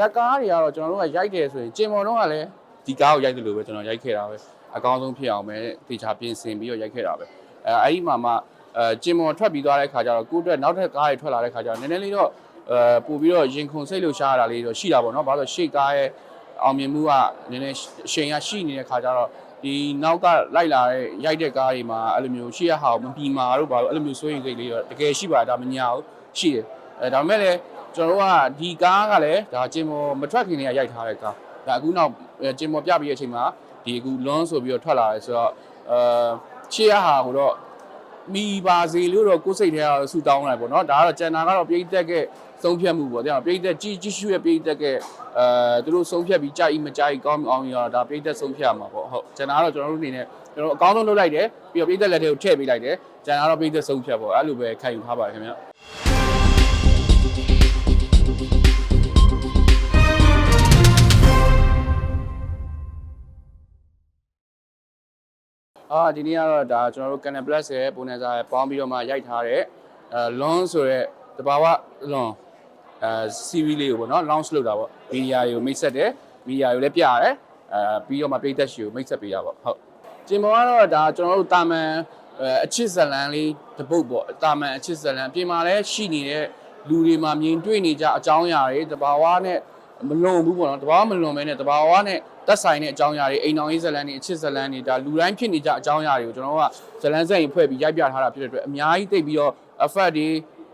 ဇက်ကားတွေကတော့ကျွန်တော်တို့ကရိုက်တယ်ဆိုရင်ကျင်မော်တော့ကလည်းဒီကားကိုရိုက်တယ်လို့ပဲကျွန်တော်ရိုက်ခဲ့တာပဲအကောင်းဆုံးဖြစ်အောင်ပဲတေချာပြင်ဆင်ပြီးတော့ရိုက်ခဲ့တာပဲအဲအဲ့ဒီမှာမှအဲကျင်မော်ထွက်ပြီးသွားတဲ့ခါကျတော့ကိုယ့်အတွက်နောက်ထပ်ကားတွေထွက်လာတဲ့ခါကျတော့နည်းနည်းလေးတော့အဲပို့ပြီးတော့ရင်ခုန်စိတ်လို့ရှားရတာလေးတော့ရှိတာပေါ့နော်ဘာလို့လဲရှေ့ကားရဲ့အောင်မြင်မှုကနည်းနည်းအရှိန်ကရှိနေတဲ့ခါကျတော့ဒီနောက်ကလိုက်လာတဲ့ရိုက်တဲ့ကားတွေမှာအဲ့လိုမျိုးရှေ့ရဟာကိုမပြီးမာတို့ဘာလို့အဲ့လိုမျိုးစိုးရင်စိတ်လေးတော့တကယ်ရှိပါတယ်ဒါမညာဘူးရှိတယ်အဲဒါပေမဲ့လည်း ကျွန်တော်တို့ကဒီကားကလည်းဒါကျင်မော်မထွက်ခင်တည်းကရိုက်ထားတဲ့ကားဒါအခုနောက်ကျင်မော်ပြပြီးတဲ့အချိန်မှာဒီအခု launch ဆိုပြီးတော့ထွက်လာတယ်ဆိုတော့အဲရှေ့ရဟာကိုတော့မိပါစေလို့တော့ကိုယ်စိတ်ထဲကဆူတောင်းလိုက်ပေါ့နော်ဒါကတော့ကျန်တာကတော့ပြိတက်ကဆုံးဖြတ်မှုပေါ့တဲ့ပြိတက်ကြီးကြီးရှုရဲ့ပြိတက်ကအဲသူတို့ဆုံးဖြတ်ပြီးကြာဤမကြာဤကောင်းအောင်ရတော့ဒါပြိတက်ဆုံးဖြတ်မှာပေါ့ဟုတ်ကျန်တာကတော့ကျွန်တော်တို့အနေနဲ့ကျွန်တော်အကောင်းဆုံးလုပ်လိုက်တယ်ပြီးတော့ပြိတက်လက်ထဲကိုထည့်ပေးလိုက်တယ်ကျန်တာကတော့ပြိတက်ဆုံးဖြတ်ပေါ့အဲ့လိုပဲခံယူထားပါတယ်ခင်ဗျာ အာဒီနေ့ကတော့ဒါကျွန်တော်တို့ Canal Plus ရဲ့ပုံနဲ့စာရဲ့ပေါင်းပြီးတော့မှရိုက်ထားတဲ့အဲ launch ဆိုတဲ့တဘာဝ launch အဲ series လေးကိုပေါ့နော် launch လုပ်တာပေါ့မီဒီယာတွေကိုမိတ်ဆက်တယ်မီဒီယာကိုလည်းပြရတယ်အဲပြီးတော့မှပြည်သက်ရှီကိုမိတ်ဆက်ပေးတာပေါ့ဟုတ်ကျင်ပေါ်ကတော့ဒါကျွန်တော်တို့တာမန်အဲအချစ်ဇလန်လေးတပုတ်ပေါ့တာမန်အချစ်ဇလန်အပြင်မှာလည်းရှိနေတဲ့လူတွေမှာမြင်တွေ့နေကြအကြောင်းအရာတွေတဘာဝနဲ့ မလွန်ဘူးပေါ့နော်တဘာဝမလွန်မဲနဲ့တဘာဝနဲ့သက်ဆိုင်တဲ့အကြောင်းအရာတွေအိမ်တော်ရေးဇလန်တွေအချစ်ဇလန်တွေဒါလူတိုင်းဖြစ်နေကြအကြောင်းအရာတွေကိုကျွန်တော်တို့ကဇလန်စက်ရင်ဖွဲ့ပြီးရိုက်ပြထားတာဖြစ်တဲ့အတွက်အများကြီးသိပြီးတော့ effect တွေ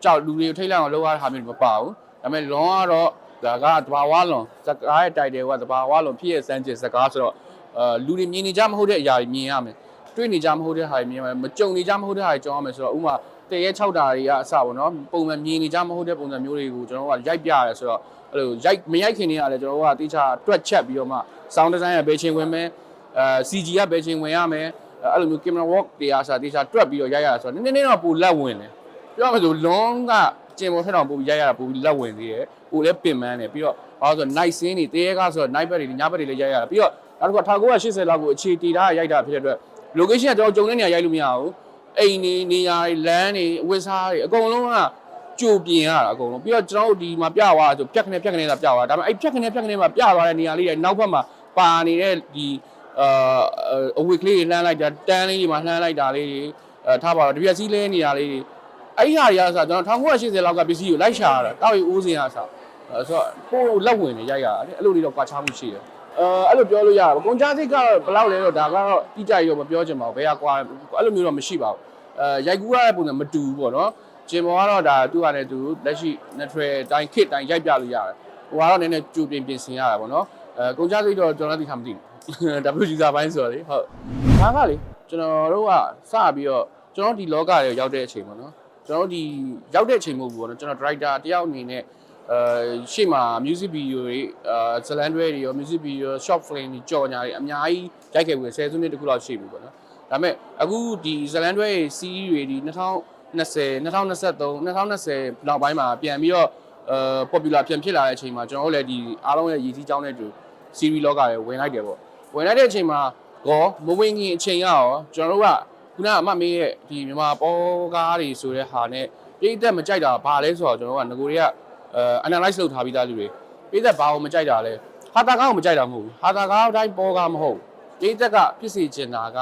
ကြောက်လူတွေကိုထိတ်လန့်အောင်လုပ်ရတာမျိုးတွေမပါဘူးဒါပေမဲ့လွန်ကတော့ဒါကတဘာဝလွန်စကားရဲ့ title ကတဘာဝလွန်ဖြစ်ရဲ့စမ်းကျင်စကားဆိုတော့အဲလူတွေမြင်နေကြမဟုတ်တဲ့အရာတွေမြင်ရမယ်တွေ့နေကြမဟုတ်တဲ့ဟာတွေမြင်ရမယ်မကြုံနေကြမဟုတ်တဲ့ဟာတွေကြောင်းရမယ်ဆိုတော့ဥမာတရဲ6တာတွေကအစပေါ့နော်ပုံမှန်မြင်နေကြမဟုတ်တဲ့ပုံစံမျိုးတွေကိုကျွန်တော်တို့ကရိုက်ပြရတယ်ဆိုတော့ အဲ့လိုရိုက်မရိုက်ခင်တည်းကလည်းကျွန်တော်တို့ကတိကျတွက်ချက်ပြီးတော့မှ sound design ရဲ့ဘယ်ချိန်ဝင်မယ်အဲ CG ကဘယ်ချိန်ဝင်ရမယ်အဲ့လိုမျိုး camera work တွေအားစားတိကျတွက်ပြီးတော့ရိုက်ရတာဆိုတော့နည်းနည်းတော့ပိုလက်ဝင်တယ်ပြောရမယ်ဆိုလွန်ကကျင်ပေါ်ထက်တော့ပိုပြီးရိုက်ရတာပိုပြီးလက်ဝင်သေးတယ်ပိုလည်းပင်ပန်းတယ်ပြီးတော့ဘာလို့ဆိုတော့ night scene တွေတရဲကဆိုတော့ night bed တွေညဘက်တွေလည်းရိုက်ရတာပြီးတော့နောက်တစ်ခါ1980လောက်ကိုအခြေတည်ထားရိုက်တာဖြစ်တဲ့အတွက် location ကကျွန်တော်ဂျုံတဲ့နေရာရိုက်လို့မရဘူးအိမ်နေနေရာတွေလမ်းတွေအဝတ်စားတွေအကုန်လုံးက ကြိုပြင်ရတာအကုန်လုံးပြီးတော့ကျွန်တော်တို့ဒီမှာပြသွားဆိုပြက်ခနဲ့ပြက်ခနဲ့သာပြသွားဒါပေမဲ့အဲ့ပြက်ခနဲ့ပြက်ခနဲ့မှာပြသွားတဲ့နေရာလေးတွေနောက်ဘက်မှာပါနေတဲ့ဒီအာအဝတ်ကလေးတွေလှမ်းလိုက်တာတန်းလေးတွေမှာလှမ်းလိုက်တာလေးတွေအဲထားပါတော့တပြက်စီးလဲနေရာလေးတွေအဲ့ဒီဟာတွေကဆိုကျွန်တော်1980လောက်ကပစ္စည်းကိုလိုက်ရှာရတာတောက်ရီအိုးစင်ရဆိုအဲဆိုတော့ပို့လက်ဝင်နေရိုက်ရတာအဲ့လိုလေးတော့ကွာခြားမှုရှိတယ်အဲအဲ့လိုပြောလို့ရတာကုန်ကြစိတ်ကတော့ဘယ်လောက်လဲတော့ဒါကတော့တိကျရောမပြောချင်ပါဘူးဘယ်ကကွာအဲ့လိုမျိုးတော့မရှိပါဘူးအဲရိုက်ကူးရတဲ့ပုံစံမတူဘူးပေါ့နော် ဂျင်ဘောကတော့ဒါသူ့ဟာနဲ့သူလက်ရှိ natural တိုင်း kit တိုင်းရိုက်ပြလို့ရတယ်ဟိုကတော့နည်းနည်းကြိုပြင်ပြင်ဆင်ရတာပေါ့နော်အဲကုန်ကြစိတ်တော့ကျွန်တော်လည်းသိထားမသိဘူး W user ဘိုင်းဆိုတော့လေဟုတ်ဒါကလေကျွန်တော်တို့ကစပြီးတော့ကျွန်တော်ဒီလောကတွေရောက်တဲ့အချိန်ပေါ့နော်ကျွန်တော်ဒီရောက်တဲ့အချိန်မဟုတ်ဘူးပေါ့နော်ကျွန်တော် director တယောက်အနေနဲ့အဲရှေ့မှာ music video တွေအဲဇလန်တွေတွေရော music video short film တွေကြော်ညာတွေအများကြီးရိုက်ခဲ့ပြီးဆယ်စုနှစ်တခုလောက်ရှိပြီပေါ့နော်ဒါပေမဲ့အခုဒီဇလန်တွေ series တွေဒီ 2020 2023 2020နောက်ပိုင်းမှာပြန်ပြီးတော့အဲ popular ပြန်ဖြစ်လာတဲ့အချိန်မှာကျွန်တော်တို့လည်းဒီအားလုံးရဲ့ရည်စည်းကြောင်းတဲ့တူ series လောကတွေဝင်လိုက်တယ်ပေါ့ဝင်လိုက်တဲ့အချိန်မှာကောမဝင်ခင်အချိန်ကရောကျွန်တော်တို့ကခုနကအမမေးရဲ့ဒီမြန်မာပေါ်ကားတွေဆိုတဲ့ဟာနဲ့ပြည့်သက်မကြိုက်တာဘာလဲဆိုတော့ကျွန်တော်တို့ကငကိုတွေကအဲ analyze လုပ်ထားပြီးသားလူတွေပြည့်သက်ဘာကိုမကြိုက်တာလဲဟာတာကားကိုမကြိုက်တာမဟုတ်ဘူးဟာတာကားအတိုင်းပေါ်ကားမဟုတ်ပြည့်သက်ကဖြစ်စီကျင်တာက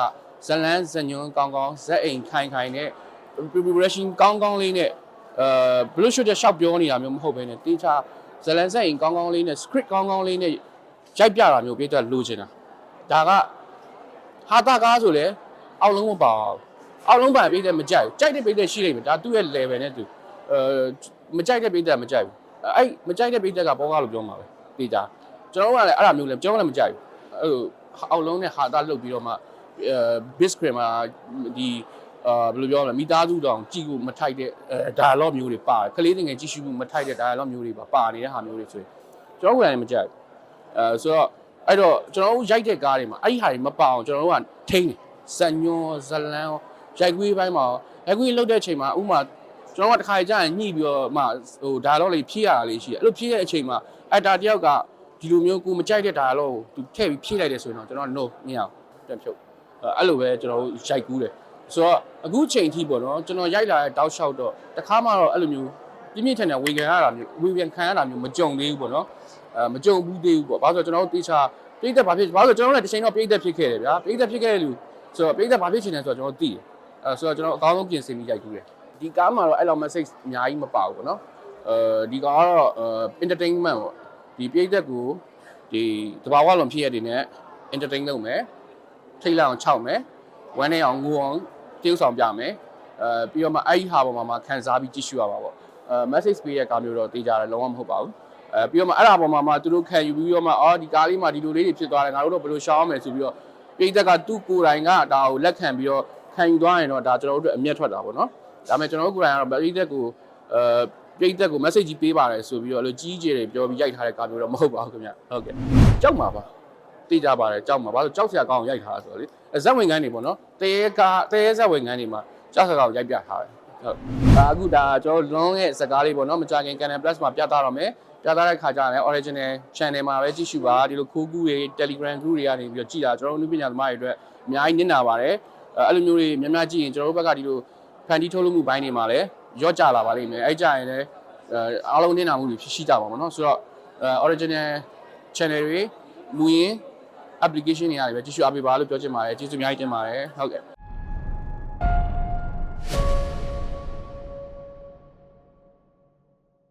ဇလန်းဇညွန်းကောင်းကောင်းဇက်အိမ်ခိုင်ခိုင်နဲ့ preparation ကောင်းကောင်းလေးနဲ့အဲဘလို့ရှုတဲ့ရှောက်ပြောနေတာမျိုးမဟုတ်ဘဲနဲ့တေချာဇလန်ဇက်အိမ်ကောင်းကောင်းလေးနဲ့ script ကောင်းကောင်းလေးနဲ့ရိုက်ပြတာမျိုးပြည့်သက်လိုချင်တာဒါကဟာတာကားဆိုလေအောက်လုံးမပါဘူးအောက်လုံးပါပြည့်သက်မကြိုက်ဘူးကြိုက်တဲ့ပြည့်သက်ရှိလိမ့်မယ်ဒါသူ့ရဲ့ level နဲ့သူအဲမကြိုက်တဲ့ပြည့်သက်မကြိုက်ဘူးအဲ့မကြိုက်တဲ့ပြည့်သက်ကပေါ်ကားလို့ပြောမှာပဲတေချာကျွန်တော်တို့ကလည်းအဲ့ဒါမျိုးလည်းကျွန်တော်လည်းမကြိုက်ဘူးအဲ့အောက်လုံးနဲ့ဟာတာလုတ်ပြီးတော့မှအဲ bit screen မှာဒီ အာဘယ်လိုပြောမလဲမိသားစုတောင်ကြည့်ဖို့မထိုက်တဲ့အဲ dialogue မျိုးတွေပါတယ်ကလေးငယ်ကြည့်ရှုဖို့မထိုက်တဲ့ dialogue မျိုးတွေပါပါနေတဲ့ဟာမျိုးတွေဆိုရင်ကျွန်တော်ကလည်းမကြိုက်အဲဆိုတော့အဲ့တော့ကျွန်တော်တို့ရိုက်တဲ့ကားတွေမှာအဲ့ဒီဟာတွေမပါအောင်ကျွန်တော်တို့ကထိန်းတယ်ဇန်ညွန်ဇလန်ရိုက်ကွေးပိုင်းမှာရိုက်ကွေးလုတ်တဲ့အချိန်မှာဥမာကျွန်တော်ကတစ်ခါကြာရင်ညှိပြီးတော့မှဟို dialogue လေးဖြည့်ရတာလေးရှိတယ်အဲ့လိုဖြည့်တဲ့အချိန်မှာအက်တာတယောက်ကဒီလိုမျိုးကိုမကြိုက်တဲ့ dialogue ကိုသူထည့်ပြီးဖြည့်လိုက်တယ်ဆိုရင်တော့ကျွန်တော် no မရအောင်ပြန်ဖြုတ်အဲ့လိုပဲကျွန်တော်တို့ရိုက်ကူးတယ် ဆိုတော့အခုချိန်ထိပေါ့နော်ကျွန်တော်ရိုက်လာတဲ့တောက်လျှောက်တော့တခါမှတော့အဲ့လိုမျိုးပြင်းပြင်းထန်ထန်ဝေခံရတာမျိုးဝေခံခံရတာမျိုးမကြုံသေးဘူးပေါ့နော်အဲမကြုံဘူးသေးဘူးပေါ့ဘာလို့လဲဆိုတော့ကျွန်တော်တို့တေချာပြိသက်ဘာဖြစ်ဘာလို့လဲကျွန်တော်တို့လည်းတစ်ချိန်တော့ပြိသက်ဖြစ်ခဲ့တယ်ဗျာပြိသက်ဖြစ်ခဲ့တဲ့လူဆိုတော့ပြိသက်ဘာဖြစ်ချင်လဲဆိုတော့ကျွန်တော်တို့သိတယ်အဲဆိုတော့ကျွန်တော်အကောင်းဆုံးပြင်ဆင်ပြီးရိုက်ကူးတယ်ဒီကားမှာတော့အဲ့လောက် message အများကြီးမပါဘူးပေါ့နော်အဲဒီကားကတော့အဲ entertainment ပေါ့ဒီပြိသက်ကိုဒီတဘာဝလုံးဖြစ်ရတဲ့နဲ့ entertain လုပ်မယ်ထိတ်လန့်အောင်ခြောက်မယ် ဝမ်းနေအောင်ငိုအောင်တင်းဆောင်ပြမယ်အဲပြီးတော့မှအဲ့ဒီဟာပေါ်မှာမှခံစားပြီးကြည့်ရှုရပါပေါ့အဲ message ပေးတဲ့ကားမျိုးတော့တေးကြတယ်လုံးဝမဟုတ်ပါဘူးအဲပြီးတော့မှအဲ့ဒါပေါ်မှာမှသူတို့ခံယူပြီးတော့မှအော်ဒီကားလေးမှာဒီလိုလေးတွေဖြစ်သွားတယ်ငါတို့တော့ဘယ်လိုရှောင်းအောင်မယ်ဆိုပြီးတော့ပြည်သက်ကသူ့ကိုယ်တိုင်ကဒါကိုလက်ခံပြီးတော့ခံယူသွားရင်တော့ဒါကျွန်တော်တို့အတွက်အမျက်ထွက်တာပေါ့နော်ဒါပေမဲ့ကျွန်တော်တို့ကိုယ်တိုင်ကတော့ပြည်သက်ကိုအဲပြည်သက်ကို message ကြီးပေးပါတယ်ဆိုပြီးတော့အဲ့လိုကြီးကြီးတွေပြောပြီးရိုက်ထားတဲ့ကားမျိုးတော့မဟုတ်ပါဘူးခင်ဗျဟုတ်ကဲ့ကြောက်မှာပါသိကြပါတယ်ကြောက်မှာဘာလို့ကြောက်စရာကောင်းအောင်ရိုက်ထားတာဆိုတော့လေ ဇက်ဝင်ကန်းတွေပေါ့နော်တရေကားတရေဇက်ဝင်ကန်းတွေမှာကြောက်စရာကောင်းရိုက်ပြထားတယ်ဟုတ်ဒါအခုဒါကျွန်တော်လွန်ရဲ့စကားလေးပေါ့နော်မကြခင် Canon Plus မှာပြသတော့မယ်ပြသတဲ့ခါကျရင် original channel မှာပဲကြည့်ရှုပါဒီလိုခိုးကူးတွေ Telegram group တွေကနေပြီးတော့ကြည်တာကျွန်တော်တို့လူပညာသမားတွေအတွက်အများကြီးနစ်နာပါတယ်အဲအဲ့လိုမျိုးတွေများများကြည့်ရင်ကျွန်တော်တို့ဘက်ကဒီလိုဖန်တီးထုတ်လုပ်မှုဘိုင်းတွေမှာလည်းရော့ကျလာပါလိမ့်မယ်အဲ့ကြရင်လည်းအဲအားလုံးနစ်နာမှုတွေဖြစ်ရှိကြပါမှာเนาะဆိုတော့အဲ original channel တွေမူရင်း application တွေရတယ်ပဲကြည့်ရှုအားပေးပါလို့ပြောချင်ပါတယ်ကျေးဇူးအများကြီးတင်ပါတယ်ဟုတ်ကဲ့